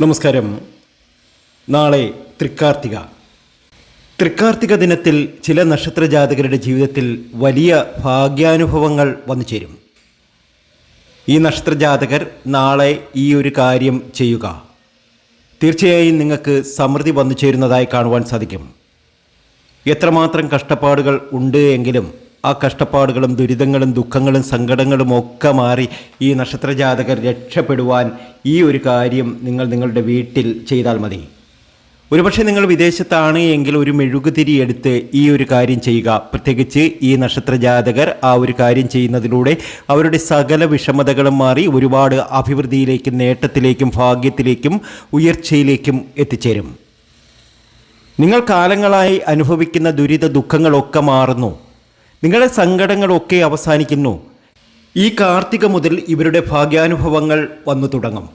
നമസ്കാരം. നാളെ തൃക്കാർത്തിക. തൃക്കാർത്തിക ദിനത്തിൽ ചില നക്ഷത്ര ജാതകരുടെ ജീവിതത്തിൽ വലിയ ഭാഗ്യാനുഭവങ്ങൾ വന്നു ചേരും. ഈ നക്ഷത്ര ജാതകർ നാളെ ഈ ഒരു കാര്യം ചെയ്യുക. തീർച്ചയായും നിങ്ങൾക്ക് സമൃദ്ധി വന്നു ചേരുന്നതായി കാണുവാൻ സാധിക്കും. എത്രമാത്രം കഷ്ടപ്പാടുകൾ ഉണ്ട് എങ്കിലും ആ കഷ്ടപ്പാടുകളും ദുരിതങ്ങളും ദുഃഖങ്ങളും സങ്കടങ്ങളും ഒക്കെ മാറി ഈ നക്ഷത്രജാതകർ രക്ഷപ്പെടുവാൻ ഈ ഒരു കാര്യം നിങ്ങൾ നിങ്ങളുടെ വീട്ടിൽ ചെയ്താൽ മതി. ഒരുപക്ഷെ നിങ്ങൾ വിദേശത്താണ് എങ്കിൽ ഒരു മെഴുകുതിരി എടുത്ത് ഈ ഒരു കാര്യം ചെയ്യുക. പ്രത്യേകിച്ച് ഈ നക്ഷത്രജാതകർ ആ ഒരു കാര്യം ചെയ്യുന്നതിലൂടെ അവരുടെ സകല വിഷമതകളും മാറി ഒരുപാട് അഭിവൃദ്ധിയിലേക്കും നേട്ടത്തിലേക്കും ഭാഗ്യത്തിലേക്കും ഉയർച്ചയിലേക്കും എത്തിച്ചേരും. നിങ്ങൾ കാലങ്ങളായി അനുഭവിക്കുന്ന ദുരിത ദുഃഖങ്ങളൊക്കെ മാറുന്നു. നിങ്ങളുടെ സങ്കടങ്ങളൊക്കെ അവസാനിക്കുന്നു. ഈ കാർത്തിക മുതൽ ഇവരുടെ ഭാഗ്യാനുഭവങ്ങൾ വന്നു തുടങ്ങും.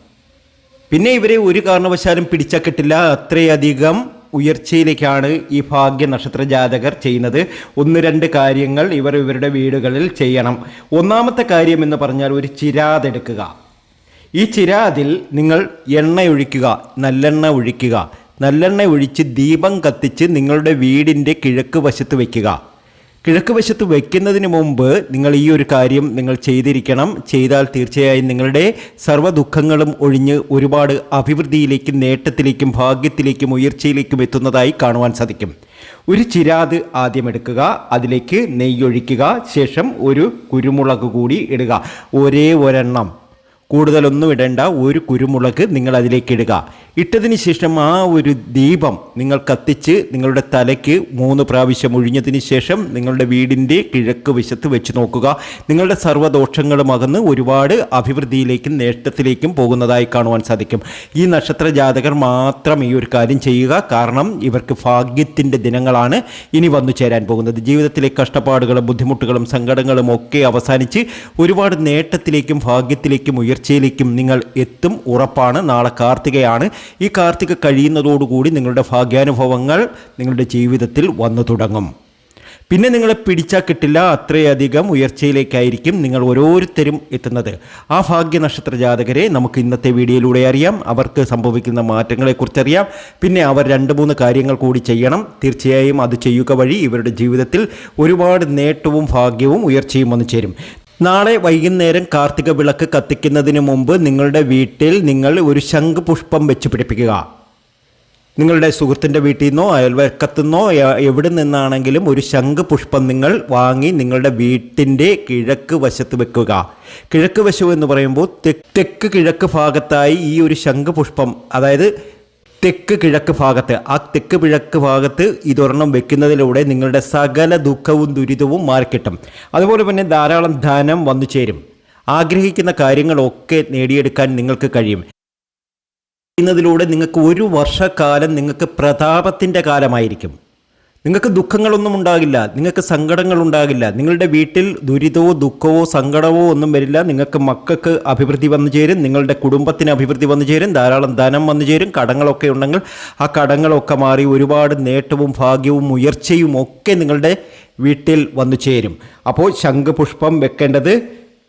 പിന്നെ ഇവരെ ഒരു കാരണവശാലും പിടിച്ചക്കിട്ടില്ല. അത്രയധികം ഉയർച്ചയിലേക്കാണ് ഈ ഭാഗ്യ നക്ഷത്ര ജാതകർ ചെയ്യുന്നത്. ഒന്ന് രണ്ട് കാര്യങ്ങൾ ഇവർ ഇവരുടെ വീടുകളിൽ ചെയ്യണം. ഒന്നാമത്തെ കാര്യം എന്ന് പറഞ്ഞാൽ ഒരു ചിരാതെടുക്കുക ഈ ചിരാതിൽ നിങ്ങൾ എണ്ണ ഒഴിക്കുക നല്ലെണ്ണ ഒഴിക്കുക. നല്ലെണ്ണ ഒഴിച്ച് ദീപം കത്തിച്ച് നിങ്ങളുടെ വീടിന്റെ കിഴക്ക് വശത്ത് വയ്ക്കുക. കിഴക്ക് വശത്ത് വയ്ക്കുന്നതിന് മുമ്പ് നിങ്ങൾ ഈ ഒരു കാര്യം നിങ്ങൾ ചെയ്തിരിക്കണം. ചെയ്താൽ തീർച്ചയായും നിങ്ങളുടെ സർവ ദുഃഖങ്ങളും ഒഴിഞ്ഞ് ഒരുപാട് അഭിവൃദ്ധിയിലേക്കും നേട്ടത്തിലേക്കും ഭാഗ്യത്തിലേക്കും ഉയർച്ചയിലേക്കും എത്തുന്നതായി കാണുവാൻ സാധിക്കും. ഒരു ചിരാത് ആദ്യം എടുക്കുക. അതിലേക്ക് നെയ്യൊഴിക്കുക. ശേഷം ഒരു കുരുമുളക് കൂടി ഇടുക. ഒരേ ഒരെണ്ണം. കൂടുതലൊന്നും ഇടേണ്ട ഒരു കുരുമുളക് നിങ്ങൾ അതിലേക്ക് ഇടുക ഇട്ടതിന് ശേഷം ആ ഒരു ദീപം നിങ്ങൾ കത്തിച്ച് നിങ്ങളുടെ തലയ്ക്ക് മൂന്ന് പ്രാവശ്യം ഒഴിഞ്ഞതിന് ശേഷം നിങ്ങളുടെ വീടിന്റെ കിഴക്ക് വശത്ത് വെച്ച് നോക്കുക. നിങ്ങളുടെ സർവദോഷങ്ങളും അകന്ന് ഒരുപാട് അഭിവൃദ്ധിയിലേക്കും നേട്ടത്തിലേക്കും പോകുന്നതായി കാണുവാൻ സാധിക്കും. ഈ നക്ഷത്ര ജാതകർ മാത്രം ഈ ഒരു കാര്യം ചെയ്യുക. കാരണം ഇവർക്ക് ഭാഗ്യത്തിന്റെ ദിനങ്ങളാണ് ഇനി വന്നു ചേരാൻ പോകുന്നത്. ജീവിതത്തിലെ കഷ്ടപ്പാടുകളും ബുദ്ധിമുട്ടുകളും സങ്കടങ്ങളും ഒക്കെ അവസാനിച്ച് ഒരുപാട് നേട്ടത്തിലേക്കും ഭാഗ്യത്തിലേക്കും ഉയർച്ചയിലേക്കും നിങ്ങൾ എത്തും ഉറപ്പാണ്. നാളെ കാർത്തികയാണ്. ഈ കാർത്തിക കഴിയുന്നതോടുകൂടി നിങ്ങളുടെ ഭാഗ്യാനുഭവങ്ങൾ നിങ്ങളുടെ ജീവിതത്തിൽ വന്നു തുടങ്ങും. പിന്നെ നിങ്ങളെ പിടിച്ചാൽ കിട്ടില്ല. അത്രയധികം ഉയർച്ചയിലേക്കായിരിക്കും നിങ്ങൾ ഓരോരുത്തരും എത്തുന്നത്. ആ ഭാഗ്യ നക്ഷത്ര ജാതകരെ നമുക്ക് ഇന്നത്തെ വീഡിയോയിലൂടെ അറിയാം. അവർക്ക് സംഭവിക്കുന്ന മാറ്റങ്ങളെക്കുറിച്ച് അറിയാം. പിന്നെ അവർ രണ്ട് മൂന്ന് കാര്യങ്ങൾ കൂടി ചെയ്യണം. തീർച്ചയായും അത് ചെയ്യുക വഴി ഇവരുടെ ജീവിതത്തിൽ ഒരുപാട് നേട്ടവും ഭാഗ്യവും ഉയർച്ചയും വന്നു ചേരും. നാളെ വൈകുന്നേരം കാർത്തിക വിളക്ക് കത്തിക്കുന്നതിന് മുമ്പ് നിങ്ങളുടെ വീട്ടിൽ നിങ്ങൾ ഒരു ശംഖ് പുഷ്പം വെച്ച് പിടിപ്പിക്കുക. നിങ്ങളുടെ സുഹൃത്തിന്റെ വീട്ടിൽ നിന്നോ അയൽവക്കത്തുനിന്നോ എവിടെ നിന്നാണെങ്കിലും ഒരു ശംഖ് പുഷ്പം നിങ്ങൾ വാങ്ങി നിങ്ങളുടെ വീട്ടിന്റെ കിഴക്ക് വശത്ത് വെക്കുക. കിഴക്ക് വശം എന്ന് പറയുമ്പോൾ തെക്ക് കിഴക്ക് ഭാഗത്തായി ഈ ഒരു ശംഖ് പുഷ്പം അതായത് തെക്ക് കിഴക്ക് ഭാഗത്ത്. ആ തെക്ക് കിഴക്ക് ഭാഗത്ത് ഇതൊരെണ്ണം വെക്കുന്നതിലൂടെ നിങ്ങളുടെ സകല ദുഃഖവും ദുരിതവും മാറിക്കിട്ടും. അതുപോലെ തന്നെ ധാരാളം ധനം വന്നു ചേരും. ആഗ്രഹിക്കുന്ന കാര്യങ്ങളൊക്കെ നേടിയെടുക്കാൻ നിങ്ങൾക്ക് കഴിയും. ചെയ്യുന്നതിലൂടെ നിങ്ങൾക്ക് ഒരു വർഷക്കാലം നിങ്ങൾക്ക് പ്രതാപത്തിന്റെ കാലമായിരിക്കും. നിങ്ങൾക്ക് ദുഃഖങ്ങളൊന്നും ഉണ്ടാകില്ല നിങ്ങൾക്ക് സങ്കടങ്ങൾ ഉണ്ടാകില്ല നിങ്ങളുടെ വീട്ടിൽ ദുരിതവോ ദുഃഖമോ സങ്കടമോ ഒന്നും വരില്ല നിങ്ങൾക്ക് മക്കൾക്ക് അഭിവൃദ്ധി വന്നു ചേരും നിങ്ങളുടെ കുടുംബത്തിന് അഭിവൃദ്ധി വന്നു ചേരും ധാരാളം ധനം വന്നു ചേരും കടങ്ങളൊക്കെ ഉണ്ടെങ്കിൽ ആ കടങ്ങളൊക്കെ മാറി ഒരുപാട് നേട്ടവും ഭാഗ്യവും ഉയർച്ചയും ഒക്കെ നിങ്ങളുടെ വീട്ടിൽ വന്നു ചേരും. അപ്പോൾ ശംഖുപുഷ്പം വെക്കേണ്ടത്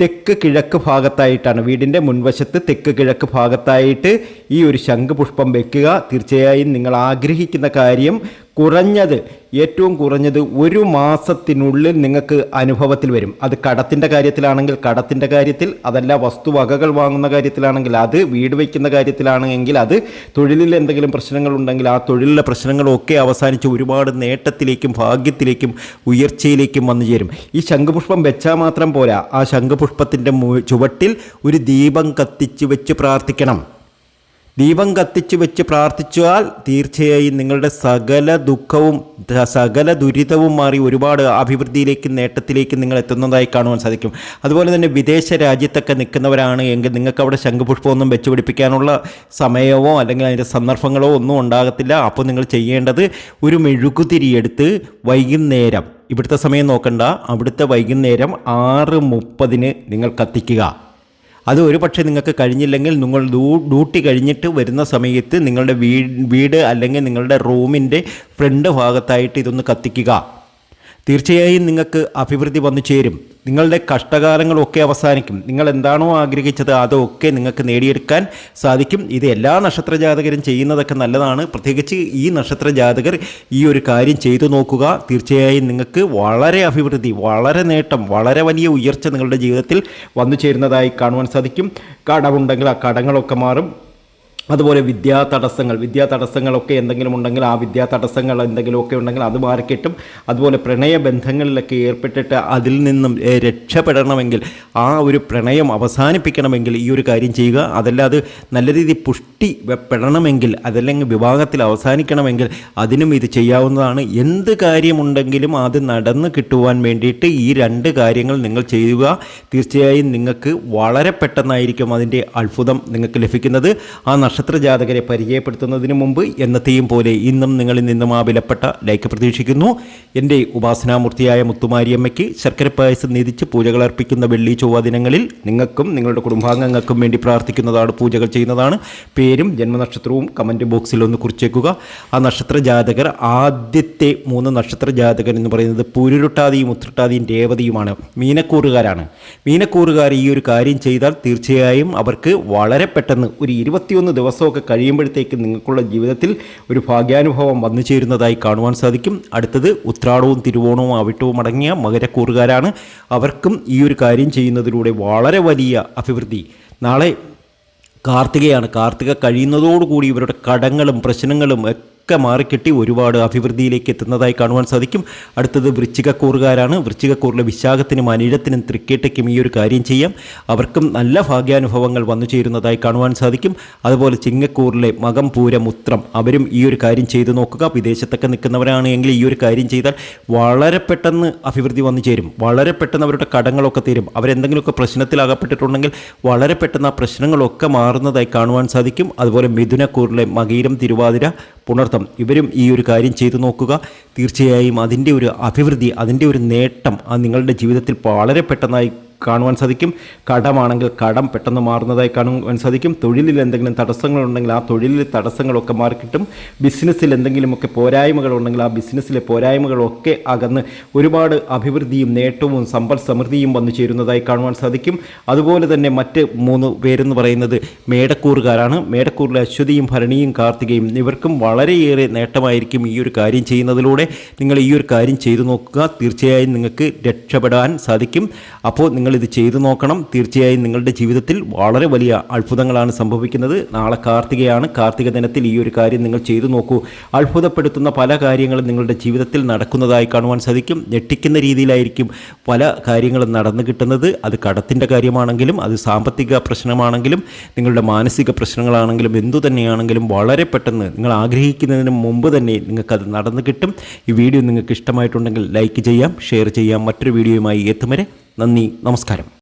തെക്ക് കിഴക്ക് ഭാഗത്തായിട്ടാണ്. വീടിന്റെ മുൻവശത്ത് തെക്ക് കിഴക്ക് ഭാഗത്തായിട്ട് ഈ ഒരു ശംഖുപുഷ്പം വെക്കുക. തീർച്ചയായും നിങ്ങൾ ആഗ്രഹിക്കുന്ന കാര്യം കുറഞ്ഞത് ഏറ്റവും കുറഞ്ഞത് ഒരു മാസത്തിനുള്ളിൽ നിങ്ങൾക്ക് അനുഭവത്തിൽ വരും. അത് കടത്തിന്റെ കാര്യത്തിലാണെങ്കിൽ കടത്തിന്റെ കാര്യത്തിൽ അതല്ല വസ്തുവകകൾ വാങ്ങുന്ന കാര്യത്തിലാണെങ്കിൽ അത് വീട് വയ്ക്കുന്ന കാര്യത്തിലാണെങ്കിൽ അത് തൊഴിലിൽ എന്തെങ്കിലും പ്രശ്നങ്ങളുണ്ടെങ്കിൽ ആ തൊഴിലിലെ പ്രശ്നങ്ങളൊക്കെ അവസാനിച്ച് ഒരുപാട് നേട്ടത്തിലേക്കും ഭാഗ്യത്തിലേക്കും ഉയർച്ചയിലേക്കും വന്നു ചേരും. ഈ ശംഖുപുഷ്പം വെച്ചാൽ മാത്രം പോരാ. ആ ശംഖുപുഷ്പത്തിന്റെ ചുവട്ടിൽ ഒരു ദീപം കത്തിച്ച് വെച്ച് പ്രാർത്ഥിക്കണം. ദീപം കത്തിച്ച് വെച്ച് പ്രാർത്ഥിച്ചാൽ തീർച്ചയായും നിങ്ങളുടെ സകല ദുഃഖവും സകല ദുരിതവും മാറി ഒരുപാട് അഭിവൃദ്ധിയിലേക്കും നേട്ടത്തിലേക്കും നിങ്ങൾ എത്തുന്നതായി കാണുവാൻ സാധിക്കും. അതുപോലെ തന്നെ വിദേശ രാജ്യത്തൊക്കെ നിൽക്കുന്നവരാണ് എങ്കിൽ നിങ്ങൾക്ക് അവിടെ ശംഖുപുഷ്പമൊന്നും വെച്ച് പിടിപ്പിക്കാനുള്ള സമയമോ അല്ലെങ്കിൽ അതിന്റെ സന്ദർഭങ്ങളോ ഒന്നും ഉണ്ടാകത്തില്ല. അപ്പോൾ നിങ്ങൾ ചെയ്യേണ്ടത് ഒരു മെഴുകുതിരിയെടുത്ത് വൈകുന്നേരം ഇവിടുത്തെ സമയം നോക്കണ്ട അവിടുത്തെ വൈകുന്നേരം ആറ് മുപ്പതിന് നിങ്ങൾ കത്തിക്കുക. അത് ഒരു പക്ഷേ നിങ്ങൾക്ക് കഴിഞ്ഞില്ലെങ്കിൽ നിങ്ങൾ ഡ്യൂട്ടി കഴിഞ്ഞിട്ട് വരുന്ന സമയത്ത് നിങ്ങളുടെ വീട് അല്ലെങ്കിൽ നിങ്ങളുടെ റൂമിന്റെ ഫ്രണ്ട് ഭാഗത്തായിട്ട് ഇതൊന്ന് കത്തിക്കുക. തീർച്ചയായും നിങ്ങൾക്ക് അഭിവൃദ്ധി വന്നു ചേരും. നിങ്ങളുടെ കഷ്ടകാലങ്ങളൊക്കെ അവസാനിക്കും. നിങ്ങൾ എന്താണോ ആഗ്രഹിച്ചത് അതൊക്കെ നിങ്ങൾക്ക് നേടിയെടുക്കാൻ സാധിക്കും. ഇത് എല്ലാ നക്ഷത്ര ജാതകരും ചെയ്യുന്നതൊക്കെ നല്ലതാണ്. പ്രത്യേകിച്ച് ഈ നക്ഷത്ര ജാതകർ ഈ ഒരു കാര്യം ചെയ്തു നോക്കുക. തീർച്ചയായും നിങ്ങൾക്ക് വളരെ അഭിവൃദ്ധി വളരെ നേട്ടം വളരെ വലിയ ഉയർച്ച നിങ്ങളുടെ ജീവിതത്തിൽ വന്നു ചേരുന്നതായി കാണുവാൻ സാധിക്കും. കടമുണ്ടെങ്കിൽ ആ കടങ്ങളൊക്കെ മാറും. അതുപോലെ വിദ്യാ തടസ്സങ്ങൾ വിദ്യാ തടസ്സങ്ങളൊക്കെ എന്തെങ്കിലും ഉണ്ടെങ്കിൽ ആ വിദ്യാ തടസ്സങ്ങൾ എന്തെങ്കിലുമൊക്കെ ഉണ്ടെങ്കിൽ അത് മാറിക്കിട്ടും. അതുപോലെ പ്രണയ ബന്ധങ്ങളിലൊക്കെ ഏർപ്പെട്ടിട്ട് അതിൽ നിന്നും രക്ഷപ്പെടണമെങ്കിൽ ആ ഒരു പ്രണയം അവസാനിപ്പിക്കണമെങ്കിൽ ഈ ഒരു കാര്യം ചെയ്യുക. അതല്ലാതെ നല്ല രീതിയിൽ പുഷ്ടി പെടണമെങ്കിൽ അതല്ലെങ്കിൽ വിവാഹത്തിൽ അവസാനിക്കണമെങ്കിൽ അതിനും ഇത് ചെയ്യാവുന്നതാണ്. എന്ത് കാര്യമുണ്ടെങ്കിലും അത് നടന്നു കിട്ടുവാൻ വേണ്ടിയിട്ട് ഈ രണ്ട് കാര്യങ്ങൾ നിങ്ങൾ ചെയ്യുക. തീർച്ചയായും നിങ്ങൾക്ക് വളരെ പെട്ടെന്നായിരിക്കും അതിന്റെ അത്ഭുതം നിങ്ങൾക്ക് ലഭിക്കുന്നത്. ആ നക്ഷത്ര ജാതകരെ പരിചയപ്പെടുത്തുന്നതിന് മുമ്പ് എന്നത്തെയും പോലെ ഇന്നും നിങ്ങളിൽ നിന്നും ആ വിലപ്പെട്ട ലൈക്ക് പ്രതീക്ഷിക്കുന്നു. എന്റെ ഉപാസനാമൂർത്തിയായ മുത്തുമാരിയമ്മയ്ക്ക് ശർക്കര പായസം നിധിച്ച് പൂജകൾ അർപ്പിക്കുന്ന വെള്ളി ചൊവ്വ ദിനങ്ങളിൽ നിങ്ങൾക്കും നിങ്ങളുടെ കുടുംബാംഗങ്ങൾക്കും വേണ്ടി പ്രാർത്ഥിക്കുന്നതാണ് പൂജകൾ ചെയ്യുന്നതാണ്. പേരും ജന്മനക്ഷത്രവും കമന്റ് ബോക്സിൽ ഒന്ന് കുറിച്ചേക്കുക. ആ നക്ഷത്ര ജാതകർ ആദ്യത്തെ മൂന്ന് നക്ഷത്ര ജാതകർ എന്ന് പറയുന്നത് പൂരുരുട്ടാതിയും ഉത്രട്ടാതിയും രേവതിയുമാണ്. മീനക്കൂറുകാരാണ്. മീനക്കൂറുകാർ ഈ ഒരു കാര്യം ചെയ്താൽ തീർച്ചയായും അവർക്ക് വളരെ പെട്ടെന്ന് ഒരു ഇരുപത്തിയൊന്ന് ദിവസമൊക്കെ കഴിയുമ്പോഴത്തേക്ക് നിങ്ങൾക്കുള്ള ജീവിതത്തിൽ ഒരു ഭാഗ്യാനുഭവം വന്നു ചേരുന്നതായി കാണുവാൻ സാധിക്കും. അടുത്തത് ഉത്രാടവും തിരുവോണവും അവിട്ടവും അടങ്ങിയ മകരക്കൂറുകാരാണ്. അവർക്കും ഈ ഒരു കാര്യം ചെയ്യുന്നതിലൂടെ വളരെ വലിയ അഭിവൃദ്ധി. നാളെ കാർത്തികയാണ്. കാർത്തിക കഴിയുന്നതോടുകൂടി ഇവരുടെ കടങ്ങളും പ്രശ്നങ്ങളും ഒക്കെ മാറിക്കിട്ടി ഒരുപാട് അഭിവൃദ്ധിയിലേക്ക് എത്തുന്നതായി കാണുവാൻ സാധിക്കും. അടുത്തത് വൃശ്ചികക്കൂറുകാരാണ്. വൃശ്ചികക്കൂറിലെ വിശാഖത്തിനും അനിഴത്തിനും തൃക്കേട്ടയ്ക്കും ഈ ഒരു കാര്യം ചെയ്യാം. അവർക്കും നല്ല ഭാഗ്യാനുഭവങ്ങൾ വന്നു ചേരുന്നതായി കാണുവാൻ സാധിക്കും. അതുപോലെ ചിങ്ങക്കൂറിലെ മകം പൂരം ഉത്രം അവരും ഈ ഒരു കാര്യം ചെയ്തു നോക്കുക. വിദേശത്തൊക്കെ നിൽക്കുന്നവരാണെങ്കിൽ ഈ ഒരു കാര്യം ചെയ്താൽ വളരെ പെട്ടെന്ന് അഭിവൃദ്ധി വന്നു ചേരും. വളരെ പെട്ടെന്ന് അവരുടെ കടങ്ങളൊക്കെ തീരും. അവരെന്തെങ്കിലുമൊക്കെ പ്രശ്നത്തിൽ അകപ്പെട്ടിട്ടുണ്ടെങ്കിൽ വളരെ പെട്ടെന്ന് ആ പ്രശ്നങ്ങളൊക്കെ മാറുന്നതായി കാണുവാൻ സാധിക്കും. അതുപോലെ മിഥുനക്കൂറിലെ മകീരം തിരുവാതിര പുണർത്തം ഇവരും ഈ ഒരു കാര്യം ചെയ്തു നോക്കുക. തീർച്ചയായും അതിന്റെ ഒരു അഭിവൃദ്ധി അതിന്റെ ഒരു നേട്ടം അത് നിങ്ങളുടെ ജീവിതത്തിൽ വളരെ പെട്ടെന്നായി കാണുവാൻ സാധിക്കും. കടമാണെങ്കിൽ കടം പെട്ടെന്ന് മാറുന്നതായി കാണുവാൻ സാധിക്കും. തൊഴിലിൽ എന്തെങ്കിലും തടസ്സങ്ങളുണ്ടെങ്കിൽ ആ തൊഴിലിൽ തടസ്സങ്ങളൊക്കെ മാറിക്കിട്ടും. ബിസിനസ്സിൽ എന്തെങ്കിലുമൊക്കെ പോരായ്മകളുണ്ടെങ്കിൽ ആ ബിസിനസ്സിലെ പോരായ്മകളൊക്കെ അകന്ന് ഒരുപാട് അഭിവൃദ്ധിയും നേട്ടവും സമ്പൽ സമൃദ്ധിയും വന്നു ചേരുന്നതായി കാണുവാൻ സാധിക്കും. അതുപോലെ തന്നെ മറ്റ് മൂന്ന് പേരെന്ന് പറയുന്നത് മേടക്കൂറുകാരാണ്. മേടക്കൂറിലെ അശ്വതിയും ഭരണിയും കാർത്തികയും ഇവർക്കും വളരെയേറെ നേട്ടമായിരിക്കും ഈ ഒരു കാര്യം ചെയ്യുന്നതിലൂടെ. നിങ്ങൾ ഈ ഒരു കാര്യം ചെയ്തു നോക്കുക. തീർച്ചയായും നിങ്ങൾക്ക് രക്ഷപ്പെടാൻ സാധിക്കും. അപ്പോൾ നിങ്ങളിത് ചെയ്തു നോക്കണം. തീർച്ചയായും നിങ്ങളുടെ ജീവിതത്തിൽ വളരെ വലിയ അത്ഭുതങ്ങളാണ് സംഭവിക്കുന്നത്. നാളെ കാർത്തികയാണ്. കാർത്തിക ദിനത്തിൽ ഈ ഒരു കാര്യം നിങ്ങൾ ചെയ്തു നോക്കൂ. അത്ഭുതപ്പെടുത്തുന്ന പല കാര്യങ്ങളും നിങ്ങളുടെ ജീവിതത്തിൽ നടക്കുന്നതായി കാണുവാൻ സാധിക്കും. ഞെട്ടിക്കുന്ന രീതിയിലായിരിക്കും പല കാര്യങ്ങളും നടന്നു കിട്ടുന്നത്. അത് കടത്തിന്റെ കാര്യമാണെങ്കിലും അത് സാമ്പത്തിക പ്രശ്നമാണെങ്കിലും നിങ്ങളുടെ മാനസിക പ്രശ്നങ്ങളാണെങ്കിലും എന്തു തന്നെയാണെങ്കിലും വളരെ പെട്ടെന്ന് നിങ്ങൾ ആഗ്രഹിക്കുന്നതിന് മുമ്പ് തന്നെ നിങ്ങൾക്കത് നടന്നു കിട്ടും. ഈ വീഡിയോ നിങ്ങൾക്ക് ഇഷ്ടമായിട്ടുണ്ടെങ്കിൽ ലൈക്ക് ചെയ്യാം ഷെയർ ചെയ്യാം. മറ്റൊരു വീഡിയോയുമായി എത്തും വരെ നന്ദി നമസ്കാരം.